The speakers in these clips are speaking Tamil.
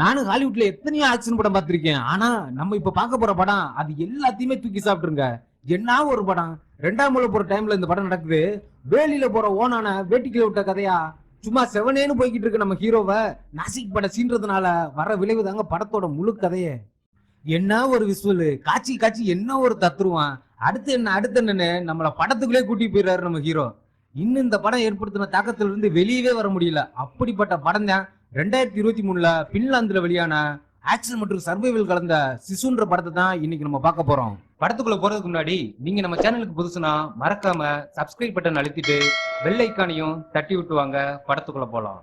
நானும் ஹாலிவுட்ல எத்தனையோ ஆக்ஷன் படம் பார்த்திருக்கேன். ஆனா நம்ம இப்ப பார்க்க போற படம் அது எல்லாத்தையுமே தூக்கி சாப்பிட்டுருங்க. என்ன ஒரு படம்? ரெண்டாம் முறை போற டைம்ல இந்த படம் நடக்குது. வேலியில போற ஓனான வேட்டிக்கில விட்ட கதையா? சும்மா செவனேன்னு போய்கிட்டு இருக்கு நம்ம ஹீரோவை. நாசிக் படம் சீன்றதுனால வர விளைவு தாங்க படத்தோட முழு கதையே. என்ன ஒரு விசுவல் காட்சி காட்சி என்ன ஒரு தத்துருவான் அடுத்து என்ன அடுத்து என்னன்னு நம்மள படத்துக்குள்ளே கூட்டி போயிடுறாரு நம்ம ஹீரோ. இன்னும் இந்த படம் ஏற்படுத்தின தாக்கத்துல இருந்து வெளியவே வர முடியல. அப்படிப்பட்ட படம் தான் ரெண்டாயிரத்தி இருபத்தி மூணுல பின்லாந்துல வெளியான ஆக்ஷன் மற்றும் சர்வைவல் கலந்த சிசுன்ற படத்தை தான் இன்னைக்கு நம்ம பார்க்க போறோம். படத்துக்குள்ள போறதுக்கு முன்னாடி நீங்க நம்ம சேனலுக்கு புதுசுனா மறக்காம சப்ஸ்கிரைப் பட்டன் அழுத்திட்டு பெல் ஐக்கானையும் தட்டி விட்டு வாங்க. படத்துக்குள்ள போலாம்.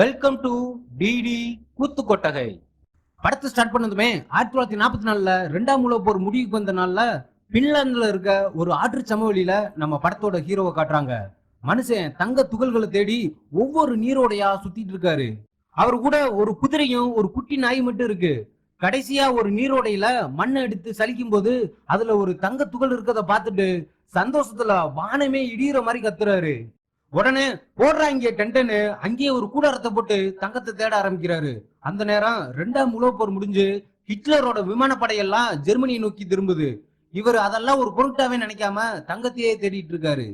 வெல்கம் டு டிடி கூத்து கொட்டகை படத்தை ஸ்டார்ட் பண்ணதுமே ஆயிரத்தி தொள்ளாயிரத்தி நாற்பத்தி நாலுல ரெண்டாம் உலக போர் முடிவுக்கு வந்த நாள்ல பின்லாந்துல இருக்க ஒரு ஆற்று சமவெளியில நம்ம படத்தோட ஹீரோவை காட்டுறாங்க. மனுஷன் தங்க துகள்களை தேடி ஒவ்வொரு நீரோடையா சுத்திட்டு இருக்காரு. அவர் கூட ஒரு குதிரையும் ஒரு குட்டி நாய் மட்டும் இருக்கு. கடைசியா ஒரு நீரோடையில மண்ணை எடுத்து சலிக்கும் போது அதுல ஒரு தங்க துகள் இருக்கத பார்த்துட்டு சந்தோஷத்துல வானமே இடியிற மாதிரி கத்துறாரு. உடனே போடுறாங்க டென்டன்னு அங்கேயே ஒரு கூடாரத்தை போட்டு தங்கத்தை தேட ஆரம்பிக்கிறாரு. அந்த நேரம் ரெண்டாம் உலக போர் முடிஞ்சு ஹிட்லரோட விமானப்படையெல்லாம் ஜெர்மனியை நோக்கி திரும்புது. இவர் அதெல்லாம் ஒரு பொருட்டாவே நினைக்காம தங்கத்தையே தேடிட்டு இருக்காரு.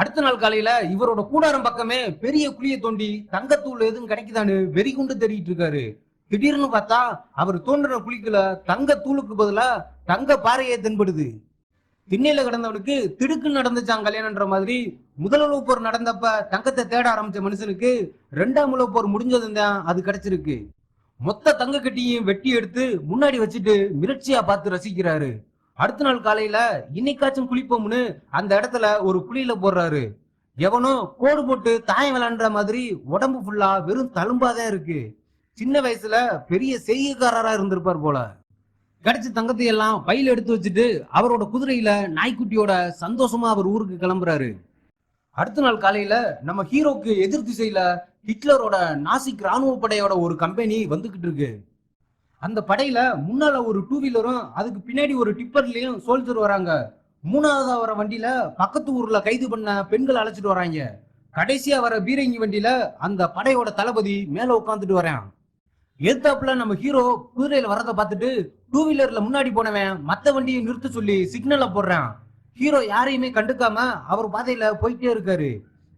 அடுத்த நாள் காலையில இவரோட கூடாரம் பக்கமே பெரிய குழியை தோண்டி தங்கத்தூள் எதுவும் கிடைக்குதான்னு வெறி கொண்டு தேடிட்டு இருக்காரு. திடீர்னு பார்த்தா அவர் தோன்றின குழிக்குள்ள தங்க தூளுக்கு பதிலா தங்க பாறையே தென்படுது. திண்ணையில கிடந்தவனுக்கு திடுக்கு நடந்துச்சான் கல்யாணம்ன்ற மாதிரி முதல் உலகப் போர் நடந்தப்ப தங்கத்தை தேட ஆரம்பிச்ச மனுஷனுக்கு ரெண்டாம் உலக போர் முடிஞ்சதும் தான் அது கிடைச்சிருக்கு. மொத்த தங்க கட்டியும் வெட்டி எடுத்து முன்னாடி வச்சுட்டு மிரட்சியா பார்த்து ரசிக்கிறாரு. அடுத்த நாள் காலையில இன்னைக்காச்சும் குளிப்போம்னு அந்த இடத்துல ஒரு குழியில போடுறாரு. எவனோ கோடு போட்டு தாயம் விளாண்டுற மாதிரி உடம்பு ஃபுல்லா வெறும் தழும்பாதான் இருக்கு. சின்ன வயசுல பெரிய செய்யக்காரரா இருந்திருப்பார் போல. கிடைச்ச தங்கத்தை எல்லாம் பையில எடுத்து வச்சுட்டு அவரோட குதிரையில நாய்க்குட்டியோட சந்தோஷமா அவர் ஊருக்கு கிளம்புறாரு. அடுத்த நாள் காலையில நம்ம ஹீரோக்கு எதிர் திசையில ஹிட்லரோட நாசிக் ராணுவ படையோட ஒரு கம்பெனி வந்துகிட்டு இருக்கு. அந்த படையில முன்னால ஒரு டூ வீலரும் அதுக்கு பின்னாடி ஒரு டிப்பர்லயும் சோல்ஜர் வராங்க. மூணாவதா வர வண்டியில பக்கத்து ஊர்ல கைது பண்ண பெண்கள் அழைச்சிட்டு வராங்க. கடைசியா வர பீரங்கி வண்டியில அந்த படையோட தளபதி மேல உட்காந்துட்டு வரேன். எதிர்த்தாப்புல நம்ம ஹீரோ குதிரையில வரத பார்த்துட்டு டூ வீலர்ல முன்னாடி போனவன் மத்த வண்டியை நிறுத்த சொல்லி சிக்னலை போடுறான். ஹீரோ யாரையுமே கண்டுக்காம அவர் பாதையில போயிட்டே இருக்காரு.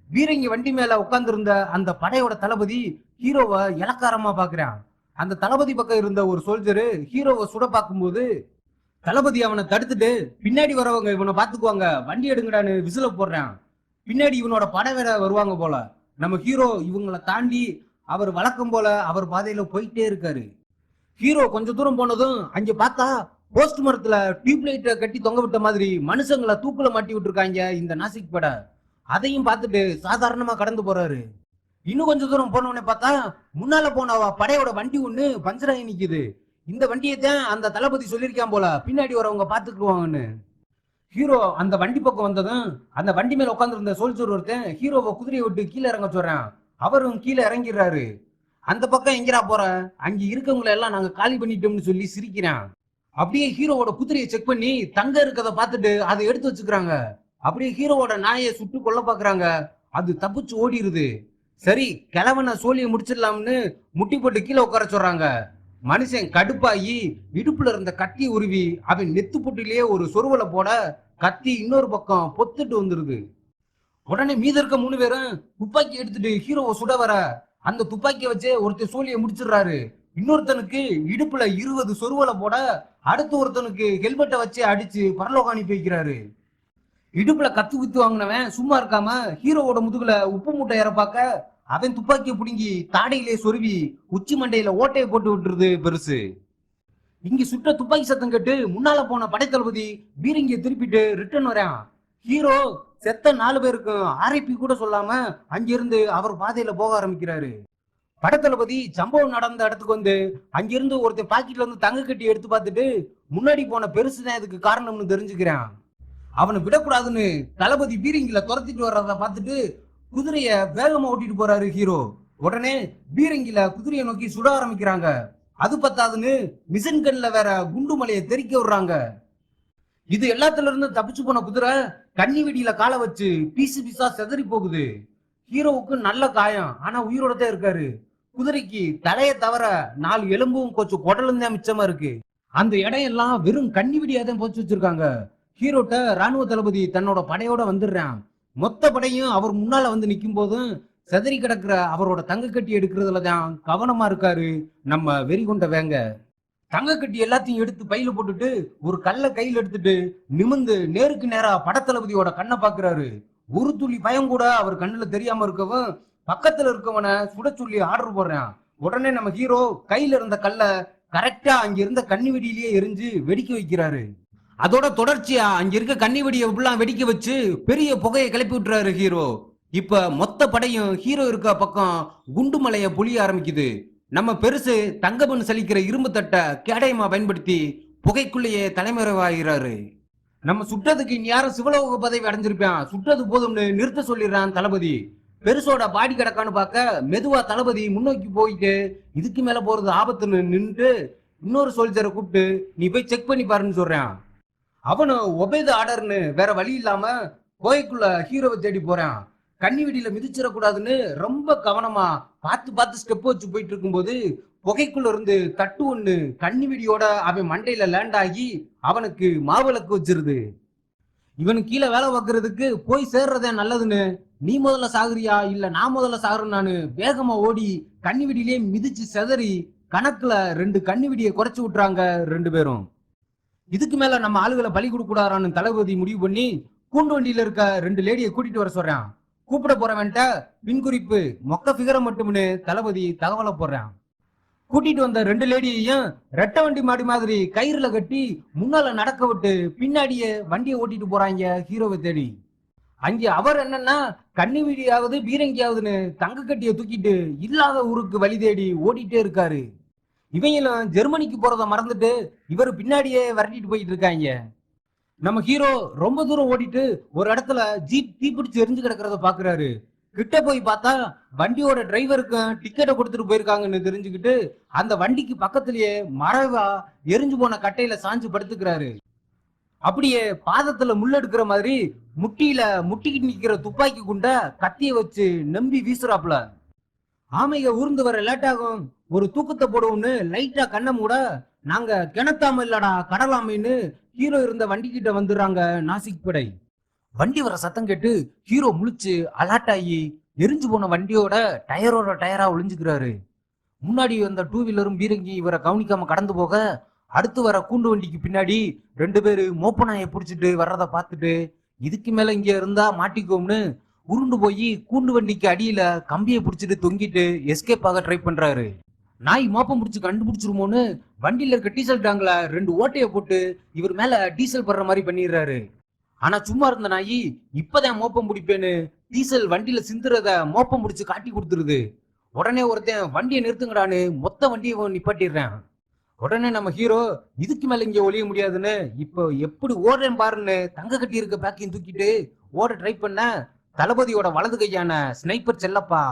பீரங்கி வண்டி மேல உட்காந்துருந்த அந்த படையோட தளபதி ஹீரோவை இலக்காரமா பாக்குறான் அந்த தளபதி பக்கம் இருந்த ஒரு சோல்ஜரு ஹீரோவை சுட பார்க்கும்போது தளபதி அவனை தடுத்துட்டு பின்னாடி வரவங்க இவனை பார்த்துக்குவாங்க வண்டி எடுங்கடான்னு விசில போடுறான். பின்னாடி இவனோட படை வேற வருவாங்க போல. நம்ம ஹீரோ இவங்களை தாண்டி அவர் வழக்கம் போல அவர் பாதையில போயிட்டே இருக்காரு. ஹீரோ கொஞ்ச தூரம் போனதும் அங்க பார்த்தா போஸ்ட் மரத்துல டியூப் லைட்டை கட்டி தொங்க விட்ட மாதிரி மனுஷங்களை தூக்குல மாட்டி விட்டுருக்காங்க இந்த நாசிக் படை. அதையும் பார்த்துட்டு சாதாரணமா கடந்து போறாரு. இன்னும் கொஞ்சம் தூரம் போனவனே பார்த்தா முன்னால போன படையோட வண்டி ஒண்ணு பஞ்சர் ஆகி நிக்குது. இந்த வண்டியை தான் அந்த தளபதி சொல்லியிருக்கான் போல. பின்னாடி வரவங்க பாத்துக்குவாங்கன்னு ஹீரோ அந்த வண்டி பக்கம் வந்ததும் அந்த வண்டி மேல உட்காந்துருந்த சோல்ஜர் ஒருத்தன் ஹீரோவை குதிரையை விட்டு கீழே இறங்க சொல்றான். அவரும் கீழே இறங்கிடுறாரு. அந்த பக்கம் எங்கிரா போற? அங்க இருக்கவங்களை எல்லாம் நாங்க காலி பண்ணிட்டோம்னு சொல்லி சிரிக்கிறான். அப்படியே ஹீரோவோட குதிரையை செக் பண்ணி தங்க இருக்கத பார்த்துட்டு அதை எடுத்து வச்சுக்கிறாங்க. அப்படியே ஹீரோவோட நாயை சுட்டு கொல்ல பாக்குறாங்க அது தப்பிச்சு ஓடிடுது சரி கிழவனை சோழியை முடிச்சிடலாம்னு முட்டி போட்டு கீழே உட்கார சொல்றாங்க. மனுஷன் கடுப்பாகி இடுப்புல இருந்த கத்தி உருவி அவன் நெத்து புட்டிலேயே ஒரு சொருவலை போட கத்தி இன்னொரு பக்கம் பொத்துட்டு வந்துருது. உடனே மீத இருக்க மூணு பேரும் துப்பாக்கி எடுத்துட்டு ஹீரோவை சுட வர அந்த துப்பாக்கியை வச்சு ஒருத்தர் சோழியை முடிச்சிடுறாரு. இன்னொருத்தனுக்கு இடுப்புல இருபது சொருவலை போட அடுத்த ஒருத்தனுக்கு ஹெல்மெட்டை வச்சு அடிச்சு பரலோகம் அனுப்பி வைக்கிறாரு இடுப்புல கத்து குத்து வாங்கினவன் சும்மா இருக்காம ஹீரோவோட முதுகுல உப்பு மூட்டை ஏற பார்க்க அவன் துப்பாக்கியை பிடுங்கி தாடையிலே சொருவி உச்சி மண்டையில ஓட்டையை போட்டு விட்டுருது பெருசு. இங்க சுட்ட துப்பாக்கி சத்தம் கேட்டு முன்னால போன படைத்தளபதி பீரங்கியை திருப்பிட்டு ரிட்டர்ன் வரான். ஹீரோ செத்த நாலு பேருக்கும் ஆர்ஐபி கூட சொல்லாம அங்கிருந்து அவர் பாதையில போக ஆரம்பிக்கிறாரு. படத்தளபதி சம்பவம் நடந்த இடத்துக்கு வந்து அங்கிருந்து ஒருத்தன் பாக்கெட்ல இருந்து தங்க கட்டி எடுத்து பார்த்துட்டு முன்னாடி போன பெருசுதான் இதுக்கு காரணம்னு தெரிஞ்சுக்கிறான். அவனை விடக்கூடாதுன்னு தளபதி பீரங்கில துரத்திட்டு வர்றத பார்த்துட்டு குதிரைய வேகமா ஓட்டிட்டு போறாரு ஹீரோ. உடனே பீரங்கில குதிரையை நோக்கி சுட ஆரம்பிக்கிறாங்க. அது பத்தாதுன்னு மிஷன் கன்ல வேற குண்டு மலையை தெறிக்க விடுறாங்க. இது எல்லாத்துல இருந்து தப்பிச்சு போன குதிரை கண்ணி வெடியில காலை வச்சு பீசு பீசா செதறி போகுது. ஹீரோவுக்கு நல்ல காயம். ஆனா உயிரோட தான் இருக்காரு. குதிரைக்கு தலைய தவிர நாலு எலும்பும் கொஞ்சம் குடலும் தான் மிச்சமா இருக்கு. அந்த இடம் எல்லாம் வெறும் கண்ணி வெடியாதான் போச்சு வச்சிருக்காங்க. ஹீரோட்ட ராணுவ தளபதி தன்னோட படையோட வந்துடுறான். மொத்த படையும் அவர் முன்னால வந்து நிற்கும் போதும் செதறி கிடக்குற அவரோட தங்க கட்டி எடுக்கிறதுல தான் கவனமா இருக்காரு நம்ம வெறி கொண்ட வேங்க. தங்க கட்டி எல்லாத்தையும் எடுத்து பையில போட்டுட்டு ஒரு கல்லை கையில் எடுத்துட்டு நிமிந்து நேருக்கு நேரா படத்தளபதியோட கண்ணை பாக்குறாரு. ஒரு துளி பயம் கூட அவர் கண்ணுல தெரியாம இருக்கவும் பக்கத்துல இருக்கவனை சுட சொல்லி ஆர்டர் போடுறான். உடனே நம்ம ஹீரோ கையில இருந்த கல்லை கரெக்டா அங்க இருந்த கண்ணி வெடியிலேயே எரிஞ்சு வெடிக்க வைக்கிறாரு. அதோட தொடர்ச்சியா அங்க இருக்க கண்ணி வெடியை ஃபுல்லா வெடிக்க வச்சு பெரிய புகையை கிளப்பி விட்டுறாரு ஹீரோ இப்ப மொத்த படையும் ஹீரோ இருக்க பக்கம் குண்டு மலைய புளிய ஆரம்பிக்குது. நம்ம பெருசு தங்கமன் சலிக்கிற இரும்பு தட்டை கேடயமா பயன்படுத்தி புகைக்குள்ளேயே தலைமறைவாகிறாரு. நம்ம சுட்டதுக்கு இனி யாரும் சிவலோக பதவி அடைஞ்சிருப்பான். சுட்டது போதும்னு நிறுத்த சொல்லிடுறான் தளபதி. பெருசோட பாடி கிடக்கான்னு பார்க்க மெதுவா தளபதி முன்னோக்கி போயிட்டு இதுக்கு மேல போறது ஆபத்துன்னு நின்று இன்னொரு சோல்ஜரை கூப்பிட்டு நீ போய் செக் பண்ணி பாருன்னு சொல்றான். அவனு ஒபேது ஆர்டர்னு வேற வழி இல்லாம கோயக்குள்ள ஹீரோவை தேடி போறான். கண்ணி வெடியில மிதிச்சிடக்கூடாதுன்னு ரொம்ப கவனமா பார்த்து பார்த்து ஸ்டெப் வச்சு போயிட்டு இருக்கும்போது புகைக்குள்ள இருந்து தட்டு ஒண்ணு கண்ணி வெடியோட அவன் மண்டையில லேண்ட் ஆகி அவனுக்கு மாவிளக்கு வச்சிருது. இவன் கீழே வேலை பார்க்கறதுக்கு போய் சேர்றதே நல்லதுன்னு நீ முதல்ல சாகுறியா? இல்ல நான் முதல்ல சாகுறேன் நானு வேகமா ஓடி கண்ணி வெடியிலே மிதிச்சு செதறி கணக்குல ரெண்டு கண்ணி வெடியை குறைச்சு விட்டுறாங்க ரெண்டு பேரும். இதுக்கு மேல நம்ம ஆளுகளை பலி கொடுக்க கூடாதான்னு தளபதி முடிவு பண்ணி கூண்டு வண்டியில இருக்க ரெண்டு லேடியை கூட்டிட்டு வர சொல்றான். கூப்பிட போறவன்ட்ட பின்குறிப்பு மொக்க ஃபிகரை மட்டும்னு தளபதி தகவலை போடுறான். கூட்டிட்டு வந்த ரெண்டு லேடியையும் ரெட்டை வண்டி மாடி மாதிரி கயிறுல கட்டி முன்னால நடக்க விட்டு பின்னாடியே வண்டியை ஓட்டிட்டு போறாங்க ஹீரோவை தேடி. அங்கே அவர் என்னன்னா கண்ணி வீடியாவது பீரங்கியாவதுன்னு தங்க கட்டிய தூக்கிட்டு இல்லாத ஊருக்கு வழி தேடி ஓடிட்டே இருக்காரு. இவங்களும் ஜெர்மனிக்கு போறத மறந்துட்டு இவர் பின்னாடியே விரட்டிட்டு போயிட்டு இருக்காங்க. நம்ம ஹீரோ ரொம்ப தூரம் ஓடிட்டு ஒரு இடத்துல ஜீப் தீப்பிடிச்சு எரிஞ்சு கிடக்கிறத பாக்குறாரு. கிட்ட போய் பார்த்தா வண்டியோட டிரைவருக்கும் டிக்கெட்டை கொடுத்துட்டு போயிருக்காங்கன்னு தெரிஞ்சுக்கிட்டு அந்த வண்டிக்கு பக்கத்திலேயே மறைவா எரிஞ்சு போன கட்டையில சாஞ்சு படுத்துக்கிறாரு. அப்படியே பாதத்துல முள்ளெடுக்கிற மாதிரி முட்டியில முட்டிக்கிட்டு நிக்கிற துப்பாக்கி குண்ட கத்திய வச்சு நம்பி வீசுறாப்ல ஆமைக ஊர்ந்து வர லேட் ஆகும் ஒரு தூக்கத்தை போடுவோம்னு லைட்டா கண்ணை மூட நாங்க கிணத்தாம இல்லடா கடலாமைன்னு ஹீரோ இருந்த வண்டி கிட்ட வந்துடுறாங்க நாசிக் படை. வண்டி வர சத்தம் கேட்டு ஹீரோ முழிச்சு அலாட் ஆகி எரிஞ்சு போன வண்டியோட டயரோட டயரா ஒளிஞ்சுக்கிறாரு. முன்னாடி வந்த டூ வீலரும் பீரங்கி இவரை கவனிக்காம கடந்து போக அடுத்து வர கூண்டு வண்டிக்கு பின்னாடி ரெண்டு பேரு மோப்ப நாயை பிடிச்சிட்டு வர்றத பார்த்துட்டு இதுக்கு மேல இங்க இருந்தா மாட்டிக்கோம்னு உருண்டு போய் கூண்டு வண்டிக்கு அடியில கம்பியை பிடிச்சிட்டு தொங்கிட்டு எஸ்கேப் ஆக ட்ரை பண்றாரு. நாய் மோப்பம் பிடிச்சி கண்டுபிடிச்சிருமோன்னு வண்டியில இருக்க டீசல் டேங்க்ல ரெண்டு ஓட்டையை போட்டு இவர் மேல டீசல் படுற மாதிரி பண்ணிடுறாரு. ஆனா சும்மா இருந்த நாய் இப்பதான் மோப்பம் பிடிப்பேன்னு டீசல் வண்டியில சிந்துறத மோப்பம் பிடிச்சி காட்டி கொடுத்துருது. உடனே ஒருத்தன் வண்டியை நிறுத்துங்கடான்னு மொத்த வண்டியை நிப்பாட்டிடுறேன். உடனே நம்ம ஹீரோ இதுக்கு மேல இங்க ஒளிய முடியாதுன்னு இப்போ எப்படி ஓடுறேன் பாருன்னு தங்க கட்டி இருக்க பேக்கையும் தூக்கிட்டு ஓட ட்ரை பண்ண தளபதியோட வலது கையான ஸ்னைப்பர் செல்லப்பா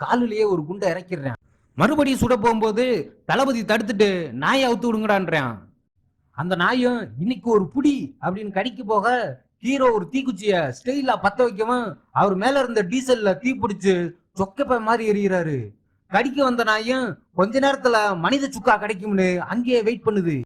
காலிலேயே ஒரு குண்டை இறக்கிடுறேன். மறுபடியும் சுட போகும்போது தளபதி தடுத்துட்டு நாயை அவுத்து விடுங்கடான்றான். அந்த நாயும் இன்னைக்கு ஒரு புடி அப்படின்னு கடிக்க போக ஹீரோ ஒரு தீக்குச்சிய ஸ்டெயிலா பத்த வைக்கவும் அவர் மேல இருந்த டீசல்ல தீ பிடிச்சு சொக்கப்ப மாதிரி எறிகிறாரு. கடிக்க வந்த நாயும் கொஞ்ச நேரத்துல மனித சுக்கா கிடைக்கும்னு அங்கேயே வெயிட் பண்ணுது.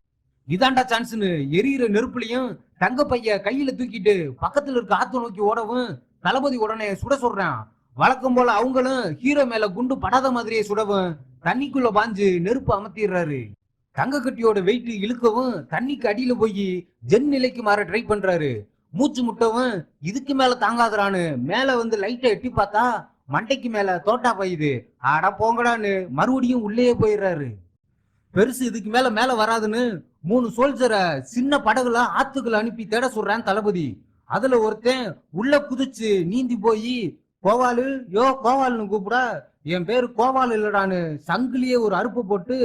இதாண்டா சான்ஸ்னு எரியிற நெருப்புலையும் தங்க பைய கையில தூக்கிட்டு பக்கத்துல இருக்க ஆத்து நோக்கி ஓடவும் தளபதி உடனே சுட சொல்றான். வழக்கம் போல அவங்களும் ஹீரோ மேல குண்டு படாத மாதிரியே சுடவும் தண்ணிக்குள்ள பாஞ்சு நெருப்பு அமர்த்திடுறாரு தங்க கட்டியோட வெயிட் இழுக்கவும் தண்ணிக்கு அடியில போய் ஜென் நிலைக்கு மாற ட்ரை பண்றாரு. மூச்சு முட்டவும் இதுக்கு மேல தாங்காதறான்னு மேல வந்து லைட்டை எட்டி பார்த்தா மண்டைக்கு மேல தோட்டா பாயுது. அட போங்கடான்னு மறுபடியும் உள்ளேயே போயிடுறாரு. பெருசு இதுக்கு மேல மேல வராதுன்னு மூணு சோல்ஜரை சின்ன படகுல ஆத்துக்குள்ள அனுப்பி தேட சொல்றான் தளபதி. அதுல ஒருத்தன் உள்ள குதிச்சு நீந்தி போய் கோவாலு யோ கோவாலுன்னு கூப்பிட. என் பேரு கோவால் இல்லடான்னு சங்கிலியே ஒரு அறுப்பு போட்டு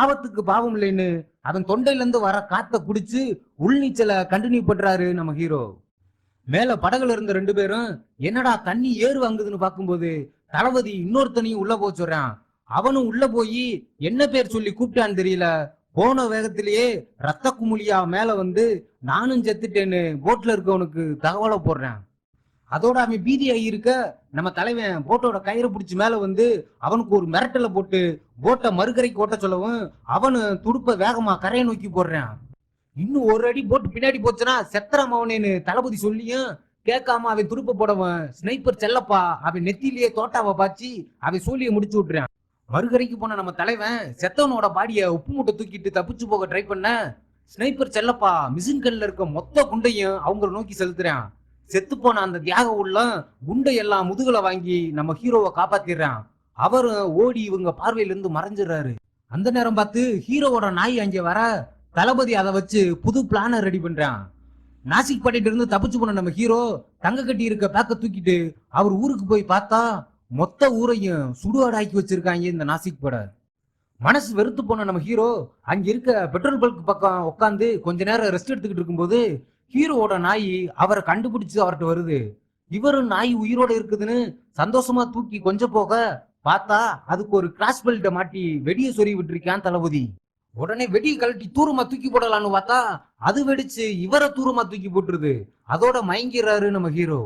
ஆபத்துக்கு பாவம் இல்லைன்னு அவன் தொண்டையில இருந்து வர காத்த குடிச்சு உள்நீச்சலை கண்டினியூ பண்றாரு நம்ம ஹீரோ மேல படகுல இருந்த ரெண்டு பேரும் என்னடா தண்ணி ஏறு வாங்குதுன்னு பார்க்கும்போது தளபதி இன்னொருத்தனையும் உள்ள போக சொல்றான். அவனும் உள்ள போய் என்ன பேர் சொல்லி கூப்பிட்டான்னு தெரியல. போன வேகத்திலேயே ரத்த குமுலியா மேல வந்து நானும் செத்துட்டேன்னு போட்ல இருக்கவனுக்கு தகவலை போடுறேன். அதோட அவன் பீதி இருக்க நம்ம தலைவன் போட்டோட கயிறு பிடிச்சி மேல வந்து அவனுக்கு ஒரு மிரட்டலை போட்டு போட்டை மறுகரை ஓட்ட சொல்லவும் அவனு துடுப்ப வேகமா கரையை நோக்கி போடுறான். இன்னும் ஒரு அடி போட்டு பின்னாடி போச்சுன்னா செத்தரம் அவனேன்னு தளபதி சொல்லியும் கேட்காம அவன் துடுப்ப போடவன் ஸ்னைப்பர் செல்லப்பா அவன் நெத்திலேயே தோட்டாவை பாய்ச்சி அவன் சோழியை முடிச்சு விட்டுறான். மறுகரைக்கு போன நம்ம தலைவன் செத்தவனோட பாடிய உப்பு மூட்டை தூக்கிட்டு தப்பிச்சு போக ட்ரை பண்ண. ஸ்னைப்பர் செல்லப்பா மிஷின் கல்ல இருக்க மொத்த குண்டையும் அவங்கள நோக்கி செலுத்துறான். செத்து போன அந்த தியாக உள்ள குண்டை எல்லாம் முதுகுல வாங்கி நம்ம ஹீரோவை காப்பாத்திடுறான். அவரும் ஓடி இவங்க பார்வையிலிருந்து மறைஞ்சிடுறாரு. அந்த நேரம் பார்த்து ஹீரோவோட நாய் அங்கே வர தளபதி அதை வச்சு புது பிளானை ரெடி பண்றான். நாசிக் பட்டிட்டு இருந்து தப்பிச்சு போன நம்ம ஹீரோ தங்க கட்டி இருக்க பேக்க தூக்கிட்டு அவர் ஊருக்கு போய் பார்த்தா மொத்த ஊரையும் சுடுகாடாக்கி வச்சிருக்காங்க இந்த நாசிக் பட. மனசு வெறுத்து போன நம்ம ஹீரோ அங்க இருக்க பெட்ரோல் பல்க் பக்கம் உட்காந்து கொஞ்ச நேரம் ரெஸ்ட் எடுத்துக்கிட்டு இருக்கும்போது ஹீரோவோட நாய் அவரை கண்டுபிடிச்சு அவர்கிட்ட வருது. இவரும் நாய் உயிரோட இருக்குதுன்னு சந்தோஷமா தூக்கி கொஞ்சம் போக பார்த்தா அதுக்கு ஒரு கிராஸ் பெல்ட்டை மாட்டி வெடியை சொறி விட்டுருக்கான் தளபதி. உடனே வெடியை கழட்டி தூரமா தூக்கி போடலான்னு பார்த்தா அது வெடிச்சு இவரை தூரமா தூக்கி போட்டுருது. அதோட மயங்கிறாரு நம்ம ஹீரோ.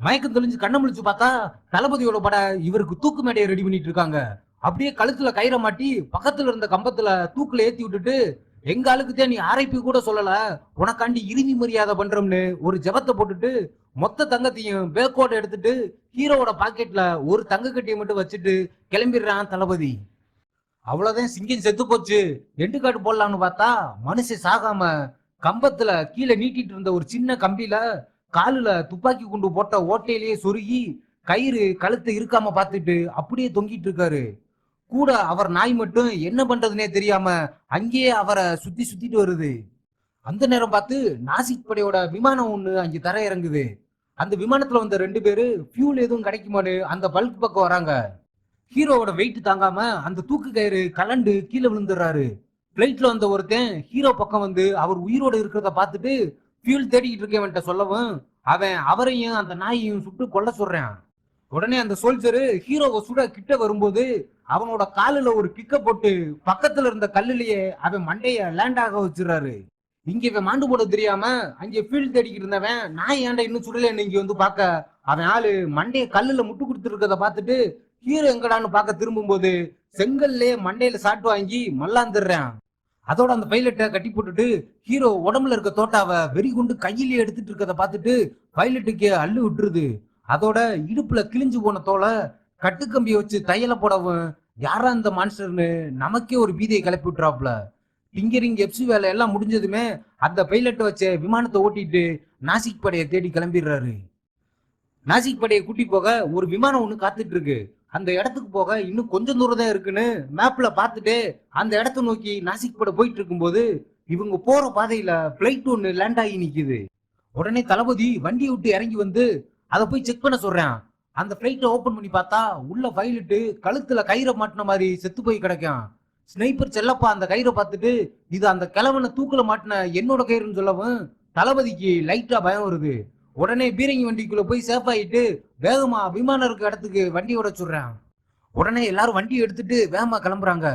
மயக்கம் தெளிஞ்சு கண்ணை முழிச்சு பார்த்தா தளபதியோட பட இவருக்கு தூக்கு மேடையை ரெடி பண்ணிட்டு இருக்காங்க. அப்படியே கழுத்துல கயிறை மாட்டி பக்கத்துல இருந்த கம்பத்துல தூக்குல ஏத்தி விட்டுட்டு எங்க ஆளுக்குதே நீ ஆரைப்பி கூட சொல்லல? உனக்காண்டி இறுதி மரியாதை பண்றோம்னு. ஒரு ஜெபத்தை போட்டுட்டு மொத்த தங்கத்தையும் பேக்கோட எடுத்துட்டு ஹீரோவோட பாக்கெட்ல ஒரு தங்க கட்டியை மட்டும் வச்சுட்டு கிளம்பிடுறான் தளபதி. அவ்வளவுதான் சிங்கம் செத்து போச்சு. எண்டு காட்டு போடலாம்னு பார்த்தா மனுஷன் சாகாம கம்பத்துல கீழே நீட்டிட்டு இருந்த ஒரு சின்ன கம்பியில காலுல துப்பாக்கி குண்டு போட்ட ஓட்டையிலேயே சொருகி கயிறு கழுத்தை இருக்காம பார்த்துட்டு அப்படியே தொங்கிட்டு இருக்காரு. கூட அவர் நாய் மட்டும் என்ன பண்றதுனே தெரியாம அங்கேயே அவரை சுத்தி சுத்திட்டு வருது. அந்த நேரம் பார்த்து நாசிக் படையோட விமானம் ஒண்ணு அங்கே தர இறங்குது. அந்த விமானத்துல வந்த ரெண்டு பேரு ஃபியூல் எதுவும் கிடைக்குமான்னு அந்த பல்க் பக்கம் வராங்க. ஹீரோவோட வெயிட் தாங்காம அந்த தூக்கு கயிறு கலண்டு கீழே விழுந்துடுறாரு. பிளைட்ல வந்த ஒருத்தன் ஹீரோ பக்கம் வந்து அவர் உயிரோட இருக்கிறத பார்த்துட்டு ஃபியூல் தேடிக்கிட்டு இருக்கவன்ட்ட சொல்லவும் அவன் அவரையும் அந்த நாயையும் சுட்டு கொல்ல சொல்றான். உடனே அந்த சோல்ஜரு ஹீரோவை சுட கிட்ட வரும்போது அவனோட காலில் ஒரு கிக்க போட்டு பக்கத்துல இருந்த கல்லுலயே அவன் மண்டைய லேண்ட் ஆக வச்சிடறாரு. இங்க இவன் மாண்டு போட தெரியாம அங்க ஃபீல்ட் தேடிக்கிட்டு இருந்தவன் நான் ஏன்டா இன்னும் சுடலன்னு இங்க வந்து பார்க்க? அவன் ஆளு மண்டைய கல்லுல முட்டு கொடுத்துருக்கத பார்த்துட்டு ஹீரோ எங்கடான்னு பார்க்க திரும்பும்போது செங்கல்லே மண்டையில சாட்டு வாங்கி மல்லாந்துடுறான். அதோட அந்த பைலட்டை கட்டி போட்டுட்டு ஹீரோ உடம்புல இருக்க தோட்டாவை வெறி கொண்டு கையிலேயே எடுத்துட்டு இருக்கத பார்த்துட்டு பைலட்டுக்கு அள்ளு விட்டுருது. அதோட இடுப்புல கிழிஞ்சு போன தோலை கட்டுக்கம்பியை வச்சு தையல போடவும் யாரா இந்த மான்ஸ்டர்னு நமக்கே ஒரு பீதியை கிளப்பி விட்டுறாப்புல. டிங்கரிங் எப்சி வேலை எல்லாம் முடிஞ்சதுமே அந்த பைலட்டை வச்ச விமானத்தை ஓட்டிட்டு நாசிக் படையை தேடி கிளம்பிடுறாரு. நாசிக் படையை கூட்டி போக ஒரு விமானம் ஒன்று காத்துட்டு இருக்கு. அந்த இடத்துக்கு போக இன்னும் கொஞ்சம் தூரம் தான் இருக்குன்னு மேப்ல பார்த்துட்டு அந்த இடத்த நோக்கி நாசிக் பட போயிட்டு இருக்கும்போது இவங்க போற பாதையில பிளைட் ஒன்று லேண்ட் ஆகி நிக்குது. உடனே தளபதி வண்டியை விட்டு இறங்கி வந்து அதை போய் செக் பண்ண சொல்றேன். அந்த பிளைட்டை ஓப்பன் பண்ணி பார்த்தா உள்ள பைலட்டு கழுத்துல கயிறை மாட்டின மாதிரி செத்து போய் கிடைக்கும் ஸ்னைப்பர் செல்லப்பா அந்த கயிறை பார்த்துட்டு இது அந்த கிழவனை தூக்கில மாட்டின என்னோட கயிறுன்னு சொல்லவும் தளபதிக்கு லைட்டா பயம் வருது. உடனே பீரங்கி வண்டிக்குள்ள போய் சேஃப் ஆயிட்டு வேகமா விமானம் இருக்க இடத்துக்கு வண்டி ஓட உடனே எல்லாரும் வண்டியை எடுத்துட்டு வேகமா கிளம்புறாங்க.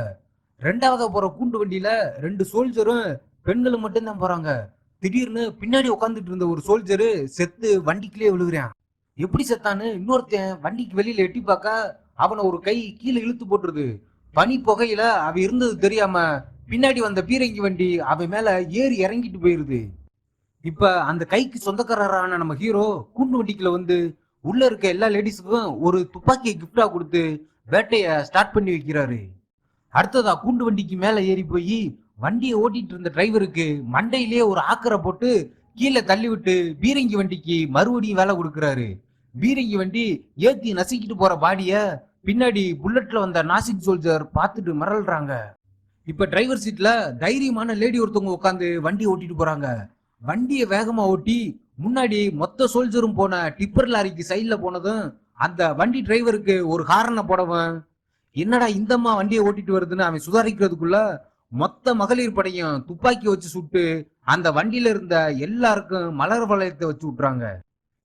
ரெண்டாவதாக போற கூண்டு வண்டியில ரெண்டு சோல்ஜரும் பெண்களும் மட்டும்தான் போறாங்க. திடீர்னு பின்னாடி உட்காந்துட்டு இருந்த ஒரு சோல்ஜரு செத்து வண்டிக்குள்ளே விழுகுறான். எப்படி செத்தான்னு இன்னொருத்தன் வண்டிக்கு வெளியில எட்டி பார்க்க அவனை ஒரு கை கீழே இழுத்து போட்டுருது. பனி புகையில அவ இருந்தது தெரியாம பின்னாடி வந்த பீரங்கி வண்டி அவன் மேல ஏறி இறங்கிட்டு போயிருது. இப்ப அந்த கைக்கு சொந்தக்காரரான நம்ம ஹீரோ கூண்டு வண்டிக்குள்ள வந்து உள்ள இருக்க எல்லா லேடிஸுக்கும் ஒரு துப்பாக்கியை கிஃப்டா கொடுத்து வேட்டைய ஸ்டார்ட் பண்ணி வைக்கிறாரு. அடுத்ததா கூண்டு வண்டிக்கு மேல ஏறி போய் வண்டியை ஓட்டிட்டு இருந்த டிரைவருக்கு மண்டையிலேயே ஒரு ஆக்கரை போட்டு கீழே தள்ளி விட்டு பீரங்கி வண்டிக்கு மறுபடியும் வேலை கொடுக்குறாரு. பீரங்கி வண்டி ஏத்தி நசுக்கிட்டு போற பாடிய பின்னாடி புல்லட்ல வந்த நாசிக் சோல்ஜர் பார்த்துட்டு மறல்றாங்க இப்ப டிரைவர் சீட்ல தைரியமான லேடி ஒருத்தவங்க உட்காந்து வண்டி ஓட்டிட்டு போறாங்க. வண்டியை வேகமா ஓட்டி முன்னாடி மொத்த சோல்ஜரும் போன டிப்பர் லாரிக்கு சைட்ல போனதும் அந்த வண்டி டிரைவருக்கு ஒரு ஹாரனை போடவன் என்னடா இந்தம்மா வண்டியை ஓட்டிட்டு வருதுன்னு அவன் சுதாரிக்கிறதுக்குள்ள மொத்த மகளிர் படையும் துப்பாக்கி வச்சு சுட்டு அந்த வண்டியில இருந்த எல்லாருக்கும் மலர் வளையத்தை வச்சு விட்டுறாங்க.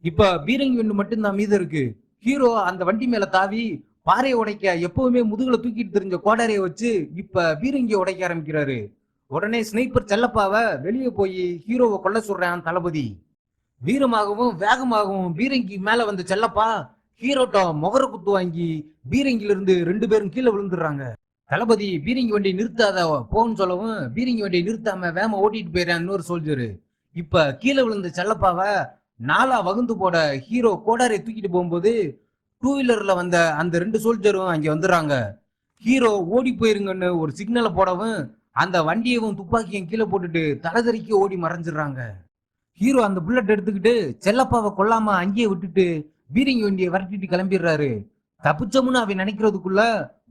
இப்ப பீரங்கி வண்டு மட்டும்தான் மீது இருக்கு. ஹீரோ அந்த வண்டி மேல தாவி பாறையை உடைக்க எப்பவுமே முதுகுல தூக்கிட்டு தெரிஞ்ச கோடாரியை வச்சு இப்ப பீரங்கியை உடைக்க ஆரம்பிக்கிறாரு. உடனே ஸ்னைப்பர் செல்லப்பாவை வெளியே போய் ஹீரோவை கொல்ல சொல்றான் தளபதி. வீரமாகவும் வேகமாகவும் பீரங்கி மேல வந்த செல்லப்பா ஹீரோட்ட முகர குத்து வாங்கி பீரங்கில இருந்து ரெண்டு பேரும் கீழே விழுந்துடுறாங்க. தளபதி பீரங்கி வண்டி நிறுத்தாத போன்னு சொல்லவும் பீரங்கி வண்டியை நிறுத்தாம வேம ஓட்டிட்டு போயிடறான் இன்னொரு சோல்ஜரு இப்ப கீழே விழுந்த செல்லப்பாவை நாலா வகுந்து போட ஹீரோ கோடாரை தூக்கிட்டு போகும்போது டூ வீலர்ல வந்த அந்த ரெண்டு சோல்ஜரும் அங்க வந்துடுறாங்க. ஹீரோ ஓடி போயிருங்கன்னு ஒரு சிக்னலை போடவும் அந்த வண்டியவும் துப்பாக்கியும் கீழே போட்டுட்டு தலைதறிக்கு ஓடி மறைஞ்சிடுறாங்க. ஹீரோ அந்த புல்லட் எடுத்துக்கிட்டு செல்லப்பாவை கொல்லாம அங்கேயே விட்டுட்டு பீரங்கி வண்டியை விரட்டிட்டு கிளம்பிடுறாரு. தப்பிச்சோம்னு அவன் நினைக்கிறதுக்குள்ள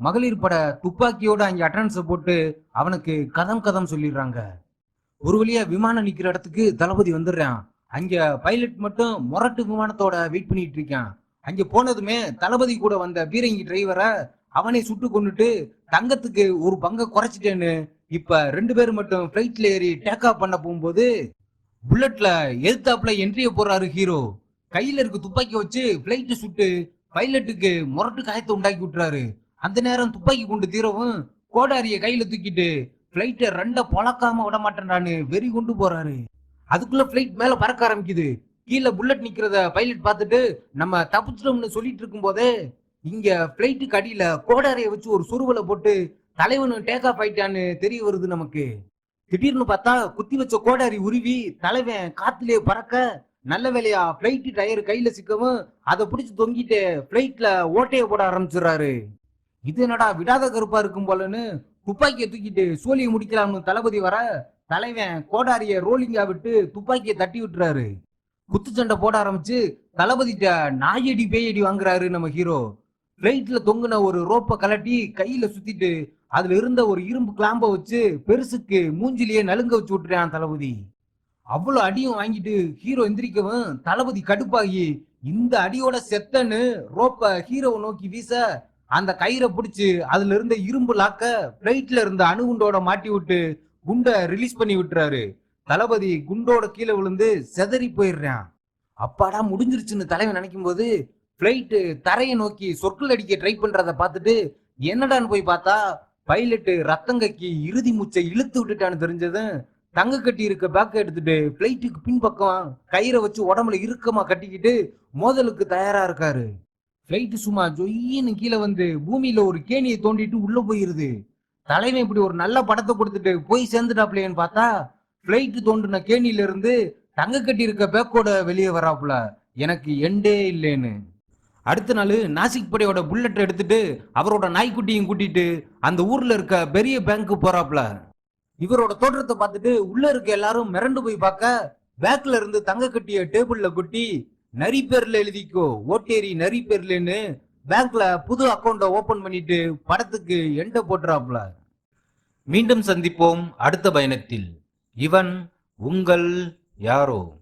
மகளிர் பட துப்பாக்கியோட அங்கே அட்டனன்ஸை போட்டு அவனுக்கு கதம் கதம் சொல்லிடுறாங்க. ஒரு வழியா விமானம் நிக்கிற இடத்துக்கு தளபதி வந்துடுறான். அங்க பைலட் மட்டும் மொரட்டு விமானத்தோட வெயிட் பண்ணிட்டு இருக்கான். அங்க போனதுமே தளபதி கூட வந்த பீரங்கி டிரைவரை அவனை சுட்டு கொண்டுட்டு தங்கத்துக்கு ஒரு பங்க குறைச்சிட்டேன்னு இப்ப ரெண்டு பேர் மட்டும் ஃபிளைட்ல ஏறி டேக் ஆஃப் பண்ண போகும்போது புல்லட்ல எதிர்த்தாப்புல என்ட்ரிய போறாரு ஹீரோ கையில இருக்க துப்பாக்கி வச்சு பிளைட் சுட்டு பைலட்டுக்கு முரட்டு காயத்தை உண்டாக்கி விட்டுறாரு. அந்த நேரம் துப்பாக்கி கொண்டு தீரவும் கோடாரிய கையில தூக்கிட்டு பிளைட்டை ரெண்ட பொளக்காம விட மாட்டேன்டான்னு வெறி கொண்டு போறாரு. அதுக்குள்ள பிளைட் மேல பறக்க ஆரம்பிக்குது. கீழே புல்லட் நிக்கிறத பைலட் பார்த்துட்டு நம்ம தப்பிச்சிட்டோம்னு சொல்லிட்டு இருக்கும் போதே இங்க பிளைட்டுக்கு அடியில கோடாரிய வச்சு ஒரு சுருவலை போட்டு தலைவனு டேக் ஆஃப் ஆயிட்டான்னு தெரிய வருது நமக்கு. திடீர்னு பார்த்தா குத்தி வச்ச கோடாரி உருவி தலைவன் காத்துலயே பறக்க நல்ல வேலையா பிளைட் டயர் கையில சிக்கவும் அதை பிடிச்சு தொங்கிட்டு பிளைட்ல ஓட்டைய போட ஆரம்பிச்சிடுறாரு. இது என்னடா விடாத கருப்பா இருக்கும் போலன்னு துப்பாக்கியை தூக்கிட்டு சோழியை முடிக்கலாம்னு தளபதி வர தலைவன் கோடாரிய ரோலிங்கா விட்டு துப்பாக்கியை தட்டி விட்டுறாரு. குத்துச்சண்டை போட ஆரம்பிச்சு தளபதிட்ட நாயடி பேயடி வாங்குறாரு நம்ம ஹீரோ பிளைட்ல தொங்குன ஒரு ரோப்பை கலட்டி கையில சுத்திட்டு அதுல இருந்த ஒரு இரும்பு கிளாம்ப வச்சு பெருசுக்கு மூஞ்சிலேயே நலுங்க வச்சு விட்டுறான் தளபதி. அவ்வளவு அடியும் வாங்கிட்டு ஹீரோ எந்திரிக்கவும் தளபதி கடுப்பாகி இந்த அடியோட செத்தன்னு ரோப்ப ஹீரோவை நோக்கி வீச அந்த கயிறை பிடிச்சு அதுல இருந்த இரும்பு லாக்க பிளைட்ல இருந்த அணுகுண்டோட மாட்டி விட்டு குண்டை ரிலீஸ் பண்ணி விட்டுறாரு. தளபதி குண்டோட கீழே விழுந்து செதறி போயிடுறான். அப்பாடா முடிஞ்சிருச்சுன்னு தலைவன் நினைக்கும் போது ஃப்ளைட்டு தரையை நோக்கி சொற்கள் அடிக்க ட்ரை பண்றத பார்த்துட்டு என்னடான்னு போய் பார்த்தா பைலட்டு ரத்தங்கக்கி இறுதி மூச்சை இழுத்து விட்டுட்டான்னு தெரிஞ்சதும் தங்க கட்டி இருக்க பேக்க எடுத்துட்டு பிளைட்டுக்கு பின்பக்கம் கயிறை வச்சு உடம்புல இறுக்கமா கட்டிக்கிட்டு மோதலுக்கு தயாரா இருக்காரு. பிளைட்டு சும்மா ஜொய்யின்னு கீழே வந்து பூமியில ஒரு கேணியை தோண்டிட்டு உள்ள போயிருது. தலைவன் இப்படி ஒரு நல்ல படத்தை கொடுத்துட்டு போய் சேர்ந்துட்டாப்லேன்னு பார்த்தா பிளைட்டு தோண்டின கேணியில இருந்து தங்க கட்டி இருக்க பேக்கோட வெளியே வராப்புல. எனக்கு எண்டே இல்லைன்னு. அடுத்த நாள் நாசிக் படையோட புல்லட் எடுத்துட்டு அவரோட நாய்க்குட்டியும் கூட்டிட்டு அந்த ஊர்ல இருக்க பெரிய பேங்க்கு போறாப்ல இவரோட தோற்றத்தை பார்த்துட்டு உள்ள இருக்க எல்லாரும் மிரண்டு போய் பார்க்க பேக்ல இருந்து தங்க கட்டிய டேபிள்ல கொட்டி நரி பேர்ல எழுதிக்கோ ஓட்டேரி நரி பேர்லன்னு பேங்க்ல புது அக்கௌண்ட ஓபன் பண்ணிட்டு படத்துக்கு எண்ட போட்டுறாப்ல மீண்டும் சந்திப்போம் அடுத்த பயணத்தில். இவன் உங்கள் யாரோ?